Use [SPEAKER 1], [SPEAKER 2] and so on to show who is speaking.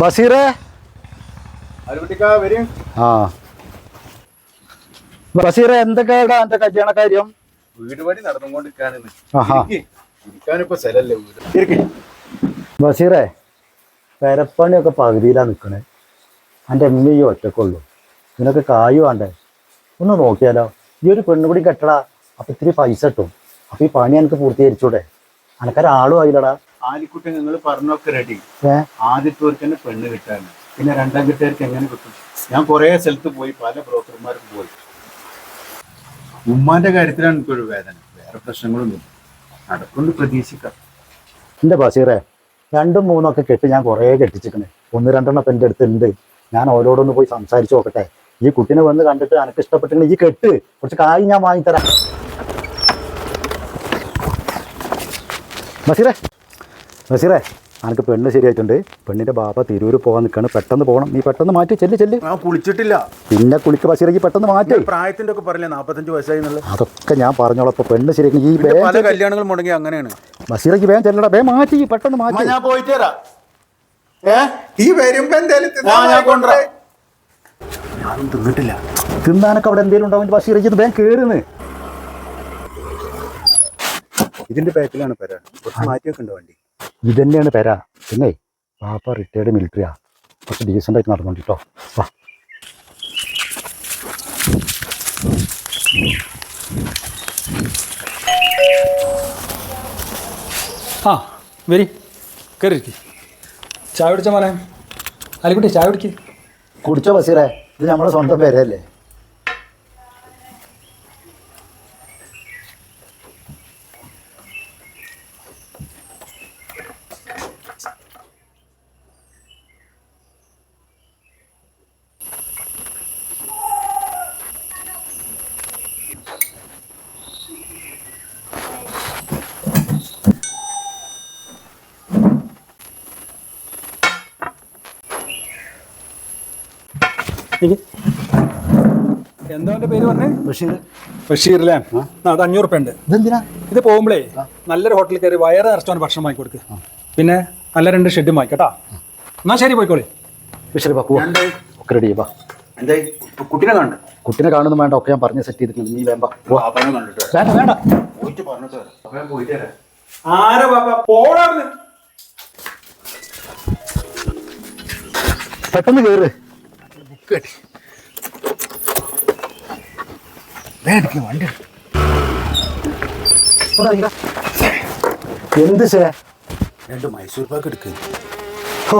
[SPEAKER 1] ബഷീറേ ആ. ബഷീറേ എന്തൊക്കെയാടാ എന്റെ കല്യാണ കാര്യം?
[SPEAKER 2] വീട് പണി ഇരിക്ക്.
[SPEAKER 1] ബഷീറേ പെരപ്പണിയൊക്കെ പകുതിയിലാ നിക്കണേ. എന്റെ എമ്മയും ഒറ്റക്കുള്ളൂ. നിനക്ക് കായു വേണ്ടേ? ഒന്ന് നോക്കിയാലോ? ഈ ഒരു പെണ്ണുകൂടി കെട്ടടാ. അപ്പൊ ഇത്തിരി പൈസ കിട്ടും. അപ്പൊ ഈ പണി എനിക്ക് പൂർത്തീകരിച്ചൂടെ? അനക്കൊരാളും ആയില്ലടാ.
[SPEAKER 2] ആലിക്കുട്ടി നിങ്ങൾ പറഞ്ഞൊക്കെ റെഡി ആദ്യത്തെ തന്നെ പെണ്ണ് കിട്ടാന്. പിന്നെ രണ്ടാം കിട്ടുകാർക്ക് എങ്ങനെ കിട്ടും? ഞാൻ കൊറേ സ്ഥലത്ത് പോയി പല ബ്രോക്കർമാർക്ക് പോയി. ഉമ്മാന്റെ കാര്യത്തിലാണ് എനിക്കൊരു വേദന. വേറെ പ്രശ്നങ്ങളൊന്നും നടക്കൊണ്ട് പ്രതീക്ഷിക്കാം.
[SPEAKER 1] എന്റെ ബസീറേ രണ്ടും മൂന്നും ഒക്കെ കെട്ടി ഞാൻ കൊറേ കെട്ടിച്ചിക്കണേ ഒന്ന് രണ്ടെണ്ണം ഇപ്പം അടുത്ത് ഉണ്ട് ഞാൻ ഓരോടൊന്ന് പോയി സംസാരിച്ചു നോക്കട്ടെ. ഈ കുട്ടീനെ വന്ന് കണ്ടിട്ട് അനക്ക് ഇഷ്ടപ്പെട്ടെങ്കിൽ ഈ കെട്ട്. കുറച്ച് കായ് ഞാൻ വാങ്ങിത്തരാം. ബഷീറേ ബസീറേ അനക്ക് പെണ്ണ് ശരിയായിട്ടുണ്ട്. പെണ്ണിന്റെ ബാപ്പ തിരൂര് പോകാൻ നിൽക്കാണ് പെട്ടെന്ന് പോകണം നീ പെട്ടെന്ന് മാറ്റി. ചെല്ല് ചെല്ല്.
[SPEAKER 2] ആ കുളിച്ചിട്ടില്ല.
[SPEAKER 1] പിന്നെ കുളിക്ക് ബസീറേക്ക് പെട്ടെന്ന് മാറ്റി.
[SPEAKER 2] പ്രായത്തിന്റെ ഒക്കെ പറഞ്ഞില്ല? നാപ്പത്തഞ്ച് വയസ്സായി എന്നുള്ളത്
[SPEAKER 1] അതൊക്കെ ഞാൻ പറഞ്ഞോളാം പെണ്ണ് ശരിയാക്കി. ഈ
[SPEAKER 2] പല കല്യാണങ്ങൾ മുടങ്ങി അങ്ങനെയാണ്.
[SPEAKER 1] ബസീറേക്ക് വേഗം ചെല്ലടാ. വേഗം മാറ്റി പെട്ടെന്ന് മാറ്റി.
[SPEAKER 2] ഞാൻ പോയിട്ട് ഏ? ഈ വരുമ്പോ എന്തായാലും ഞാൻ കൊണ്ടുവരാം. ഞാനും തിന്നിട്ടില്ല.
[SPEAKER 1] തിന്നാനൊക്കെ അവിടെ എന്തെങ്കിലും ഉണ്ടാവും. ബസീറേക്ക് ഇത് വേഗം കയറുന്ന്
[SPEAKER 2] ഇതിന്റെ പേക്കിലാണ് പെര. കുറച്ച് മാറ്റിയൊക്കെ ഉണ്ട് വണ്ടി.
[SPEAKER 1] ഇത് തന്നെയാണ് പെര. പിന്നെ പാപ്പ റിട്ടയർഡ് മിലിറ്ററിയാ കുറച്ച് ഡീസന്റ് ആയിട്ട് നടന്നോണ്ടിട്ടോ വാ.
[SPEAKER 3] ആ വരി. കയറി ചായ കുടിച്ച മോനെ? അലിക്കുട്ടി ചായ കുടിക്ക്.
[SPEAKER 1] കുടിച്ചോ ബസീറേ. ഇത് നമ്മുടെ സ്വന്തം പേരല്ലേ
[SPEAKER 3] എന്താ പേര് പറഞ്ഞേ?
[SPEAKER 1] ബഷീർ.
[SPEAKER 3] ബഷീർ അല്ലേ ആ അത് അഞ്ഞൂറ് ഉറുപ്പ ഉണ്ട്
[SPEAKER 1] ഇതെന്തിനാ?
[SPEAKER 3] ഇത് പോകുമ്പോഴേ നല്ലൊരു ഹോട്ടലിൽ കയറി വയറ് നിറച്ചവന് ഭക്ഷണം വാങ്ങി കൊടുക്ക്. പിന്നെ നല്ല രണ്ട് ഷെഡും വാങ്ങി കേട്ടാ? എന്നാ ശരി പോയിക്കോളി.
[SPEAKER 1] ബഷീർ റെഡി വാ
[SPEAKER 2] എന്തായി? കുട്ടീനെ
[SPEAKER 1] കുട്ടിനെ കാണുന്നു വേണ്ട ഒക്കെ ഞാൻ പറഞ്ഞ് സെറ്റ് ചെയ്തിട്ടുണ്ട്. നീ. വേണ്ട വേണ്ട.
[SPEAKER 2] പോയിട്ട് പറഞ്ഞിട്ട് വരാം. അപ്പൊ ഞാൻ പോയിട്ട് വരാം.
[SPEAKER 3] ആരാ ബാബ പോടാന്ന്
[SPEAKER 1] പെട്ടെന്ന് കയറ്
[SPEAKER 2] വണ്ടി.
[SPEAKER 1] എന്ത് സേ
[SPEAKER 2] രണ്ട് മൈസൂർ പാക്ക് എടുക്കുക
[SPEAKER 1] ഓ